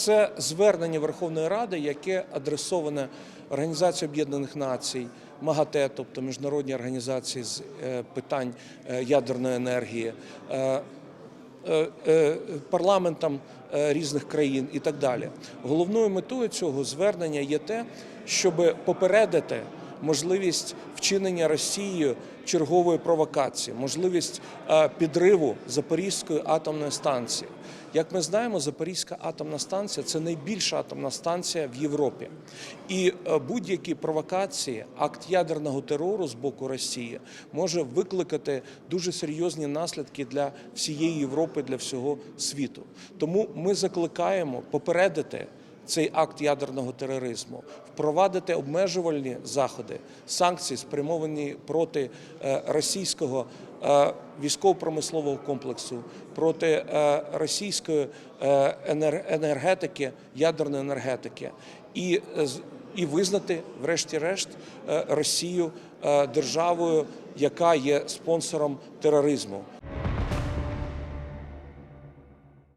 Це звернення Верховної Ради, яке адресоване Організацією Об'єднаних Націй, МАГАТЕ, тобто міжнародній організації з е, питань е, ядерної енергії. е, парламентам різних країн і так далі. Головною метою цього звернення є те, щоб попередити можливість вчинення Росією чергової провокації, можливість е, підриву Запорізької атомної станції. Як ми знаємо, Запорізька атомна станція це найбільша атомна станція в Європі. І е, будь-які провокації, акт ядерного терору з боку Росії може викликати дуже серйозні наслідки для всієї Європи, для всього світу. Тому ми закликаємо попередити. Цей акт ядерного тероризму, впровадити обмежувальні заходи, санкції, спрямовані проти е, російського е, військово-промислового комплексу, проти е, російської енергетики, ядерної енергетики, і, і визнати, врешті-решт, Росію державою, яка є спонсором тероризму.